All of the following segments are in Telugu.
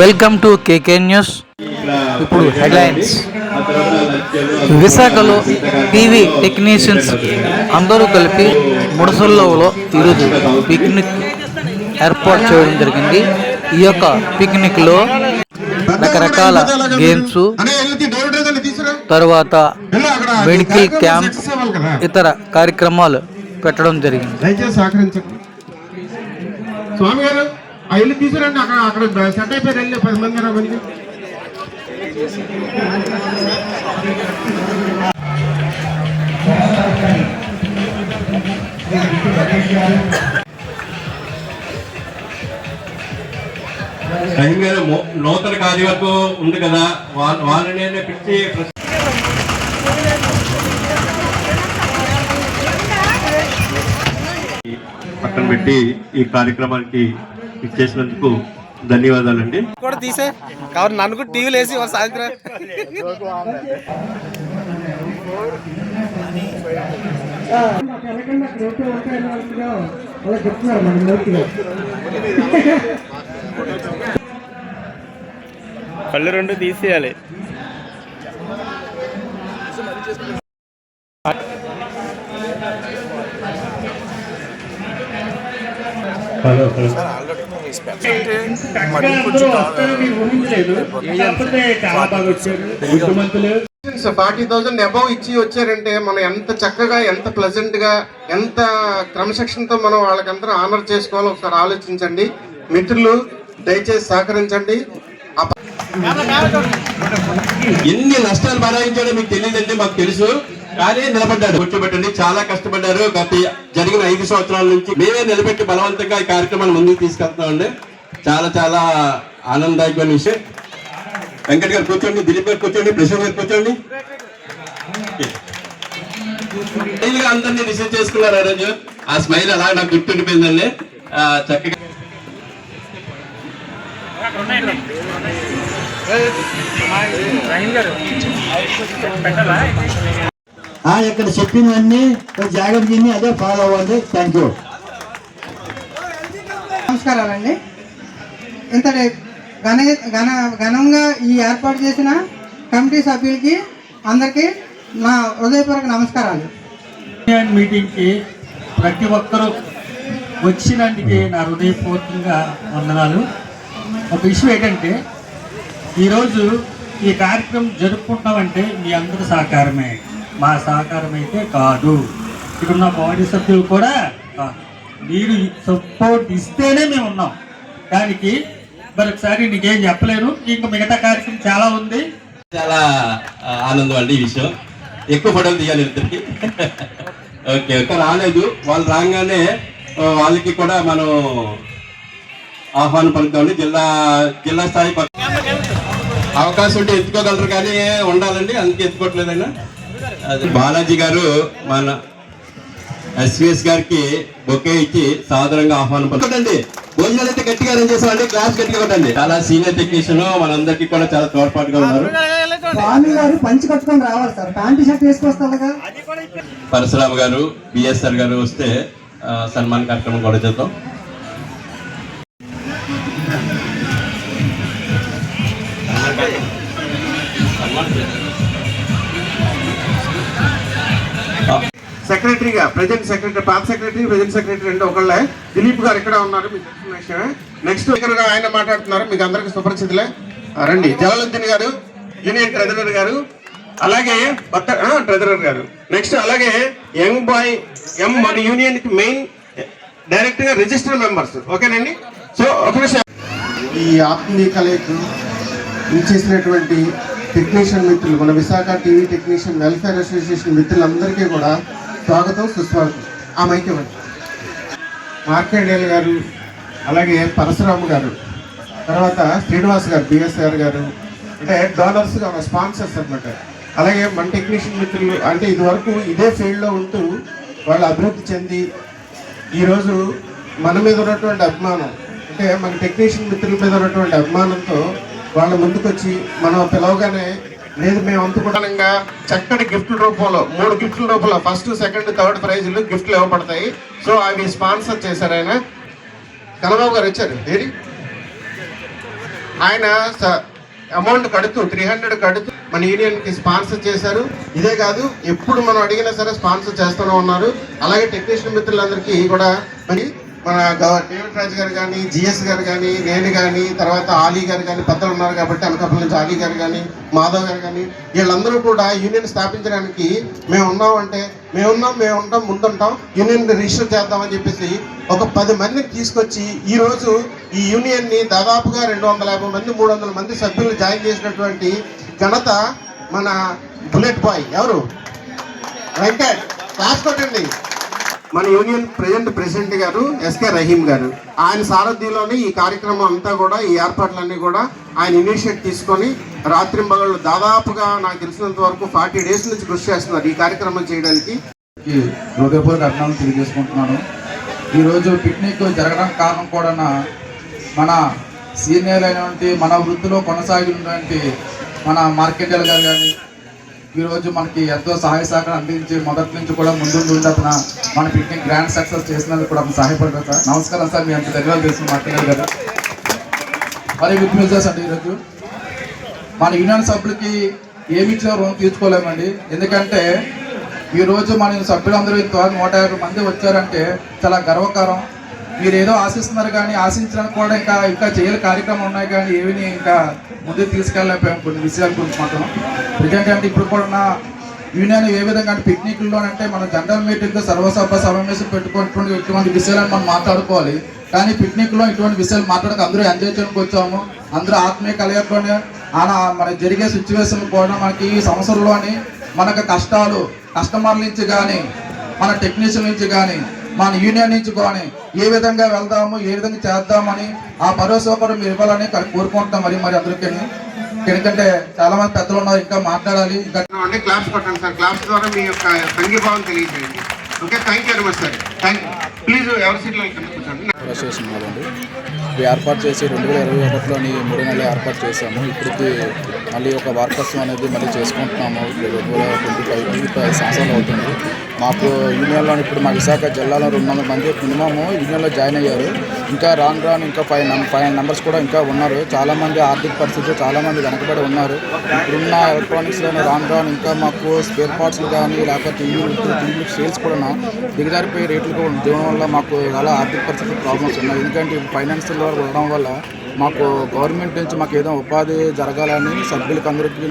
వెల్కమ్ టు కేకే న్యూస్ ఇప్పుడు హెడ్లైన్స్ విశాఖలో టీవీ టెక్నీషియన్స్ అందరూ కలిపి ముడసల్లో ఈరోజు పిక్నిక్ ఏర్పాటు చేయడం జరిగింది. ఈ యొక్క పిక్నిక్లో రకరకాల గేమ్స్ తర్వాత మెడికల్ క్యాంప్ ఇతర కార్యక్రమాలు పెట్టడం జరిగింది. స్వామి గారు ఆ ఇల్లు తీసుకురండి అక్కడ అక్కడ సెట్ అయిపోయారు వెళ్ళి పది మంది ఇరవై మందికి రహీం గారు నూతన కార్యవర్గం ఉంది కదా వాళ్ళ వాళ్ళని పిలిచి పక్కన పెట్టి ఈ కార్యక్రమానికి ఇచ్చేసినందుకు ధన్యవాదాలండి. కూడా తీసే. కాబట్టి నన్ను కూడా టీవీలు వేసి వాడు సాయంత్రం. కళ్ళు రెండు తీసేయాలి. Hello hello. Forty thousand above ఇచ్చి వచ్చారంటే మనం ఎంత చక్కగా ఎంత ప్లెజెంట్గా ఎంత క్రమశిక్షణతో మనం వాళ్ళకందరూ ఆనర్ చేసుకోవాలో ఒకసారి ఆలోచించండి. మిత్రులు దయచేసి సహకరించండి. ఎన్ని నష్టాలు భరాయించాడో మీకు తెలియదండి మాకు తెలుసు. కానీ నిలబడ్డాడు. కూర్చోబెట్టండి. చాలా కష్టపడ్డారు. గత జరిగిన ఐదు సంవత్సరాల నుంచి మేమే నిలబెట్టి బలవంతంగా ఈ కార్యక్రమాన్ని ముందుకు తీసుకెళ్తున్నామండి చాలా చాలా ఆనందదాయకమైన విషయం. వెంకట్ గారు కూర్చోండి. దిలీప్ గారు కూర్చోండి. ప్రశాంత్ గారు కూర్చోండి. అందరినీ రిసీవ్ చేసుకున్నారు ఆ రోజు. ఆ స్మైల్ అలా నాకు గుర్తుండిపోయిందండి. చక్కగా పెట్టాలా? ఇక్కడ చెప్పినవన్నీ జాగ్రత్త తిని అదే ఫాలో అవ్వండి. థ్యాంక్ యూ నమస్కారాలండి ఇంతటి ఘన ఘన ఘనంగా ఈ ఏర్పాటు చేసిన కమిటీ సభ్యులకి అందరికీ నా హృదయపూర్వక నమస్కారాలు. మీటింగ్కి ప్రతి ఒక్కరూ వచ్చినందుకు నా హృదయపూర్వకంగా వందనాలు. ఒక విషయం ఏంటంటే ఈరోజు ఈ కార్యక్రమం జరుపుకుంటామంటే మీ అందరి సహకారమే. మా సహకారం అయితే కాదు. ఇక్కడ ఉన్న బాడీ సభ్యులు కూడా మీరు సపోర్ట్ ఇస్తేనే మేము ఉన్నాం. దానికి మరొకసారి నీకేం చెప్పలేను. ఇంకా మిగతా కార్యక్రమం చాలా ఉంది. చాలా ఆనందం అండి ఈ విషయం. ఎక్కువ ఫోటోలు తీయాలి ఇద్దరికి. Okay okay. రాలేదు. వాళ్ళు రాగానే వాళ్ళకి కూడా మనం ఆహ్వానం పలుకుతామండి జిల్లా జిల్లా స్థాయి అవకాశం ఉంటే ఎత్తుకోగలరు కానీ ఉండాలండి. అందుకే ఎత్తుకోవట్లేదన్నా బాలాజీ గారు మన ఎస్విఎస్ గారికి బొకే ఇచ్చి సాదరంగా ఆహ్వానం పలుకుతండి భోజనాలు అయితే గట్టిగా అరేంజ్ చేసామండి క్లాస్ గట్టిగా కొట్టండి. చాలా సీనియర్ టెక్నీషియన్ మనందరికీ కూడా చాలా తోడ్పాటుగా ఉన్నారు. స్వామి గారు పంచి కట్టుకొని రావాలి సార్. ప్యాంటు షర్ట్ వేసుకొస్తారుగా? పరశురామ్ గారు బిఎస్ఆర్ గారు వస్తే సన్మాన్ కార్యక్రమం కూడా చేద్దాం. సెక్రటరీగా ప్రజెంట్ సెక్రటరీ పాత సెక్రటరీ ప్రజెంట్ సెక్రటరీ అంటే ఒకళ్ళే. దిలీప్ గారు ఇక్కడ ఉన్నారు మీకు తెలిసిన విషయమే నెక్స్ట్ ఇక్కడ ఆయన మాట్లాడుతున్నారు మీకు అందరికి సుపరిచితులే. రండి. జలాలుద్దీన్ గారు యూనియన్ ట్రెజరర్ గారు అలాగే భర్త ట్రెజరర్ గారు. నెక్స్ట్ అలాగే యంగ్ బాయ్ ఎం మన యూనియన్కి మెయిన్ డైరెక్ట్గా రిజిస్టర్ మెంబర్స్. ఓకేనండి? సో ఒక విషయం ఈ ఆత్మీయ కలయిక ఇచ్చేసినటువంటి టెక్నీషియన్ మిత్రులు మన Visakha TV technician welfare association మిత్రులందరికీ కూడా స్వాగతం సుస్వాగతం. ఆ మైకి మార్కండేయులు గారు అలాగే పరశురాము గారు తర్వాత శ్రీనివాస్ గారు బిఎస్ఆర్ గారు అంటే డోనర్స్గా స్పాన్సర్స్ అన్నమాట. అలాగే మన టెక్నీషియన్ మిత్రులు అంటే ఇదివరకు ఇదే ఫీల్డ్లో ఉంటూ వాళ్ళు అభివృద్ధి చెంది ఈరోజు మన మీద ఉన్నటువంటి అభిమానం అంటే మన టెక్నీషియన్ మిత్రుల మీద ఉన్నటువంటి అభిమానంతో వాళ్ళ ముందుకొచ్చి మనం పిలవగానే లేదు మేము అందుకుంటానంగా చక్కటి గిఫ్ట్ రూపంలో మూడు గిఫ్ట్ల రూపంలో ఫస్ట్ సెకండ్ థర్డ్ ప్రైజులు గిఫ్ట్లు ఇవ్వబడతాయి. సో అవి స్పాన్సర్ చేశారు ఆయన. కనబాబు గారు వచ్చారు. ఏది ఆయన స- అమౌంట్ కడుతూ త్రీ హండ్రెడ్ కడుతూ మన యూనియన్కి స్పాన్సర్ చేశారు. ఇదే కాదు ఎప్పుడు మనం అడిగినా సరే స్పాన్సర్ చేస్తూనే ఉన్నారు. అలాగే టెక్నీషియన్ మిత్రులందరికీ కూడా మరి మన డేవిడ్ రాజు గారు కానీ జిఎస్ గారు కానీ నేను కానీ తర్వాత ఆలీ గారు కానీ పెద్దలు ఉన్నారు కాబట్టి అనకాపల్లి నుంచి ఆలీ గారు కానీ మాధవ్ గారు కానీ వీళ్ళందరూ కూడా యూనియన్ స్థాపించడానికి మేము ఉన్నాం అంటే మేము ఉన్నాం మేము ఉంటాం ముందుంటాం యూనియన్ రిజిస్టర్ చేద్దామని చెప్పేసి ఒక పది మందిని తీసుకొచ్చి ఈరోజు ఈ యూనియన్ని దాదాపుగా రెండు వందల యాభై మంది మూడు వందల మంది సభ్యులు జాయిన్ చేసినటువంటి ఘనత మన బుల్లెట్ బాయ్ ఎవరు? వెంకట్ క్లాస్ కొట్టండి. మన యూనియన్ ప్రజెంట్ ప్రెసిడెంట్ గారు ఎస్కే రహీం గారు. ఆయన సారథ్యంలోనే ఈ కార్యక్రమం అంతా కూడా ఈ ఏర్పాట్లన్నీ కూడా ఆయన ఇనిషియేట్ తీసుకొని రాత్రి మగళ్ళు దాదాపుగా నాకు తెలిసినంత వరకు ఫార్టీ డేస్ నుంచి కృషి చేస్తున్నారు ఈ కార్యక్రమం చేయడానికి. హృదయపూర్వక అభినందనలు తెలియజేసుకుంటున్నాను. ఈరోజు పిక్నిక్ జరగడానికి కారణం కూడా మన సీనియర్ అయినటువంటి మన వృత్తిలో కొనసాగినటువంటి మన మార్కెటల్ గారు కానీ ఈరోజు మనకి ఎంతో సహాయ సహకారం అందించి మొదటి నుంచి కూడా ముందుండి ఉండి అతను మన పిక్నిక్ గ్రాండ్ సక్సెస్ చేసినందుకు కూడా అతను సార్. నమస్కారం సార్ మీ అంత ధన్యవాదాలు తెలిసిన మాట్లాడారు కదా. మరి విత్ మ్యూజర్స్ అండి ఈరోజు. మన యూనియన్ సభ్యులకి ఏమి ఇచ్చినా రుణం తీర్చుకోలేమండి. ఎందుకంటే ఈ రోజు మన సభ్యులందరూ ఇంత నూట యాభై మంది వచ్చారంటే చాలా గర్వకారం. మీరు ఏదో ఆశిస్తున్నారు కానీ ఆశించడానికి కూడా ఇంకా ఇంకా చేయాలి కార్యక్రమం ఉన్నాయి కానీ ఏవిని ఇంకా ముందుకు తీసుకెళ్ళలేకపోయాం కొన్ని విషయాల గురించి మాత్రం. ప్రజెంట్ అంటే ఇప్పుడు కూడా ఉన్న యూనియన్ ఏ విధంగా అంటే పిక్నిక్లో అంటే మనం జనరల్ మీటింగ్ సర్వసభ సమావేశం పెట్టుకున్నటువంటి ఇటువంటి విషయాలను మనం మాట్లాడుకోవాలి. కానీ పిక్నిక్లో ఇటువంటి విషయాలు మాట్లాడక అందరూ ఎంజాయ్ చేయడానికి వచ్చాము. అందరూ ఆత్మీయ కలగట్లోనే ఆనా మన జరిగే సిచ్యువేషన్ కూడా మనకి ఈ సంవత్సరంలోని మనకు కష్టాలు కస్టమర్ల నుంచి కానీ మన టెక్నీషియన్ నుంచి కానీ మన యూనియన్ నుంచి కానీ ఏ విధంగా వెళ్దాము ఏ విధంగా చేద్దామని ఆ భరోసా కూడా మీరు ఇవ్వాలని కోరుకుంటాం మరి మరి అందరికీ. ఎందుకంటే చాలా మంది పెద్దలు ఉన్నారు ఇంకా మాట్లాడాలి ఇంకా అంటే క్లాప్స్ కొట్టండి సార్. క్లాప్స్ ద్వారా మీ యొక్క సంఘీభావం తెలియజేయండి. Okay thank you very much sir thank please ఎవరి సీట్లో కూర్చోండి అసోసియేషన్ వాళ్ళండి ఇవి ఏర్పాటు చేసి రెండు వేల ఇరవై ఒకటిలోని మూడు నెలలు ఏర్పాటు చేశాము. ఇప్పటికి మళ్ళీ ఒక వార్కర్సం అనేది మళ్ళీ చేసుకుంటున్నాము. రెండు వేల ట్వంటీ ఫైవ్ ట్వంటీ ఫైవ్ సంవత్సరాలు అవుతుంది. మాకు యూనియన్లో ఇప్పుడు మా విశాఖ జిల్లాలో రెండు వందల మంది మినిమము యూనియన్లో జాయిన్ అయ్యారు. ఇంకా రాను రాను ఇంకా ఫైవ్ నం ఫైవ్ నెంబర్స్ కూడా ఇంకా ఉన్నారు. చాలామంది ఆర్థిక పరిస్థితులు చాలామంది వెనకబడి ఉన్నారు. ఇప్పుడున్న ఎలక్ట్రానిక్స్లోనే రాను రాను ఇంకా మాకు స్పేర్ పార్ట్స్లు కానీ లేకపోతే టీవీ టీవీ సేల్స్ కూడా దిగజారిపోయే రేట్లు కూడా ఉండడం వల్ల మాకు చాలా ఆర్థిక పరిస్థితులు ప్రాబ్లమ్స్ ఉన్నాయి ఎందుకంటే ఫైనాన్షియల్ ఉండడం వల్ల మాకు గవర్నమెంట్ నుంచి మాకు ఏదో ఉపాధి జరగాలని సభ్యులకు అందరికీ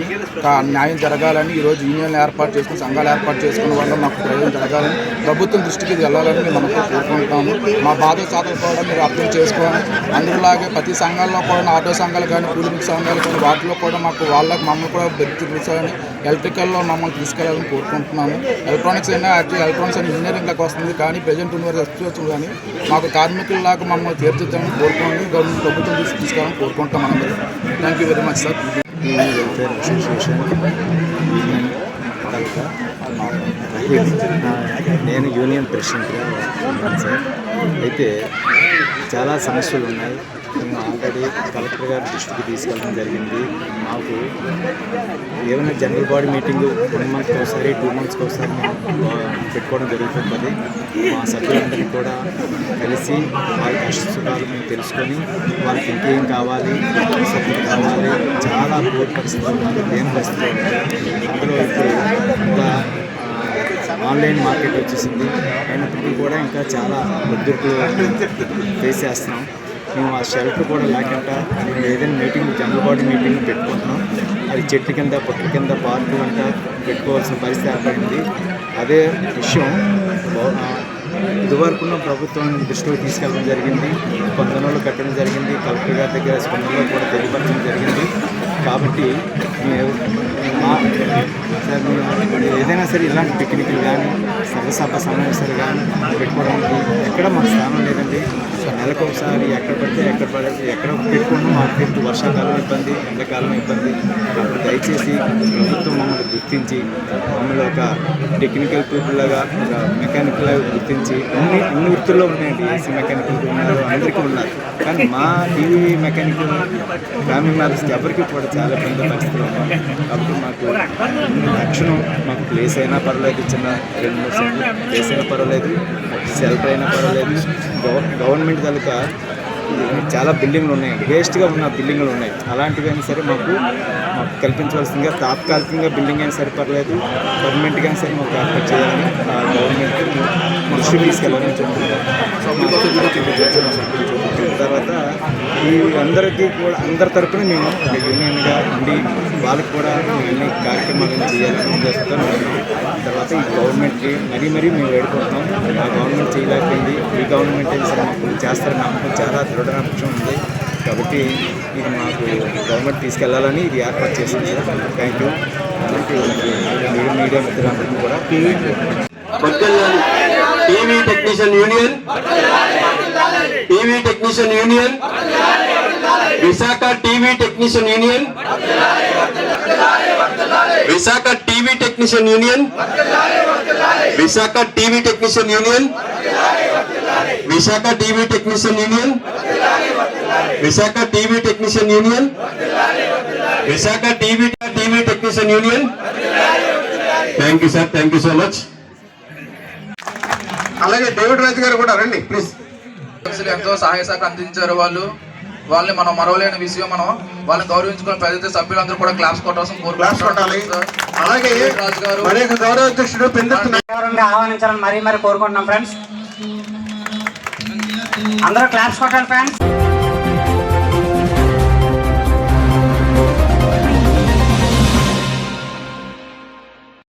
న్యాయం జరగాలని ఈరోజు యూనియన్లు ఏర్పాటు చేసుకుని సంఘాలు ఏర్పాటు చేసుకున్న వల్ల మాకు ప్రయోజనం జరగాలని ప్రభుత్వం దృష్టికి వెళ్ళాలని మేము మనకు కోరుకుంటాము మా బాధ సాధలు కూడా మీరు అర్థం చేసుకొని అందరిలాగే ప్రతి సంఘాల్లో కూడా ఆటో సంఘాలు కానీ కూలిమిక సంఘాలు కానీ వాటిలో కూడా మాకు వాళ్ళకి మమ్మల్ని కూడా బెదిరించాలని ఎలక్ట్రికల్లో మమ్మల్ని తీసుకెళ్ళాలని కోరుకుంటున్నాము. ఎలక్ట్రానిక్స్ అయినా యాక్చువల్ ఎలక్ట్రానిక్స్ అయినా ఇంజనీరింగ్లోకి వస్తుంది కానీ ప్రజెంట్ ఉన్న వచ్చింది కానీ మాకు కార్మికుల్లాగా మమ్మల్ని తీర్చిద్దామని కోరుకోండి గవర్నమెంట్ ప్రభుత్వం తీసుకోవాలని కోరుకుంటాం అందరూ thank you very much sir welfare association నేను యూనియన్ ప్రెసిడెంట్గా ఉన్నాను సార్ అయితే చాలా సమస్యలు ఉన్నాయి. మేము ఆల్రెడీ కలెక్టర్ గారి దృష్టికి తీసుకెళ్ళడం జరిగింది. మాకు ఏమైనా జనరల్ బాడీ మీటింగ్ వన్ మంత్కి ఒకసారి టూ మంత్స్కి ఒకసారి మేము పెట్టుకోవడం జరుగుతుంది. మా సభ్యులందరికీ కూడా కలిసి వారి కష్ట మేము తెలుసుకొని వారికి ఇంకేం కావాలి సభ్యులు కావాలి. చాలా పూర్ పరిస్థితులు ఉన్నారు ఏం పరిస్థితులు అందులో ఇప్పుడు ఇంకా ఆన్లైన్ మార్కెట్ వచ్చేసింది. అయినప్పటికీ కూడా ఇంకా చాలా ఒత్తిడులు ఫేస్ చేస్తున్నాం. మేము ఆ షెల్టర్ కూడా లేకుండా మేము ఏదైనా మీటింగ్ జనరల్ బాడీ మీటింగ్ పెట్టుకుంటున్నాం. అది చెట్ల కింద పొట్ల కింద పార్కు అంట పెట్టుకోవాల్సిన పరిస్థితి ఏర్పడింది. అదే విషయం ఇదివరకున్న ప్రభుత్వం దృష్టిలో తీసుకెళ్ళడం జరిగింది. స్పందనలో పెట్టడం జరిగింది. కలెక్టర్ గారి దగ్గర స్పందనలో కూడా తెలియపరచడం జరిగింది. కాబట్టి మేము మా- మేము ఏదైనా సరే ఇలాంటి పిక్నిక్లు కానీ సభ సమావేశాలు కానీ పెట్టుకోవడానికి ఎక్కడ మాకు స్థానం లేదండి. నెలకు ఒకసారి ఎక్కడ పడితే ఎక్కడ పడితే ఎక్కడ పెట్టుకున్నాం మాకు తెలుసు వర్షాకాలం ఇబ్బంది ఎండాకాలం ఇబ్బంది. అప్పుడు దయచేసి ప్రభుత్వం మమ్మల్ని గుర్తించి మమ్మల్ని ఒక టెక్నికల్ పీపుల్ లాగా ఒక మెకానికల్ లాగా గుర్తించి అన్ని అన్ని వృత్తుల్లో ఉన్నాయండి. ఏసీ మెకానికల్ ఉన్నారు అందరికీ ఉన్నారు. కానీ మా టీవీ మెకానికల్ ఫ్యామిలీ మ్యారేజ్కి ఎవరికి కూడా చాలా ఇబ్బంది పరిస్థితులు ఉన్నాయి. కాబట్టి మాకు తక్షణం మాకు ప్లేస్ అయినా పర్లేదు చిన్న రెండు మూడు చేసిన పర్వాలేదు సెల్ఫ్ అయినా పర్వాలేదు. గవర్నమెంట్ తాలూకా చాలా బిల్డింగ్లు ఉన్నాయి. వేస్ట్గా ఉన్న బిల్డింగ్లు ఉన్నాయి. అలాంటివి అయినా సరే మాకు మాకు కల్పించవలసిందిగా తాత్కాలికంగా బిల్డింగ్ అయినా సరే పర్లేదు పర్మనెంట్గా అయినా సరే మాకు ఏర్పాటు చేయాలని ఆ గవర్నమెంట్ దృష్టికి తీసుకెళ్ళాలని చెప్తున్నాం తర్వాత ఈ అందరికీ కూడా అందరి తరపున మేము ఒక యూనియన్గా ఉండి వాళ్ళకి కూడా మేము అన్ని కార్యక్రమాలను చేయాలని చేస్తాం తర్వాత ఈ గవర్నమెంట్కి మరీ మరీ మేము వేడుకుంటున్నాం. ఆ గవర్నమెంట్ చేయలేకపోయింది. ఈ గవర్నమెంట్ అయినా సరే మాకు చేస్తారని నమ్మకం చాలా దృఢ నమ్మకం ఉంది. కాబట్టి ఇది మాకు గవర్నమెంట్ తీసుకెళ్ళాలని ఇది ఏర్పాటు చేసింది సార్. థ్యాంక్ యూ అందరికీ మీడియా మిత్రులందరికీ కూడా. TV technician union TV technician union Visakha TV technician union Visakha TV technician union Visakha TV technician union Visakha TV technician union Visakha TV technician union Visakha TV TV technician union thank you sir thank you so much అలాగే డేవిడ్ రాజు గారు కూడా రండి ప్లీజ్ ఎంతో సహాయ సహకారం అందించారు వాళ్ళు. వాళ్ళని మనం మరవలేని విషయం మనం వాళ్ళని గౌరవించుకుని పెద్ద సభ్యులందరూ కూడా క్లాస్ కొట్టవలసిన క్లాస్ కొట్టాలి. అలాగే రాజు గారు. మరి యొక్క గౌరవ అధ్యక్షుడు పెందుతు గౌరవంగా ఆహ్వానించాలని మరీ మరీ కోరుకుంటున్నాం ఫ్రెండ్స్ అందరూ క్లాప్స్ కొట్టాలి ఫ్రెండ్స్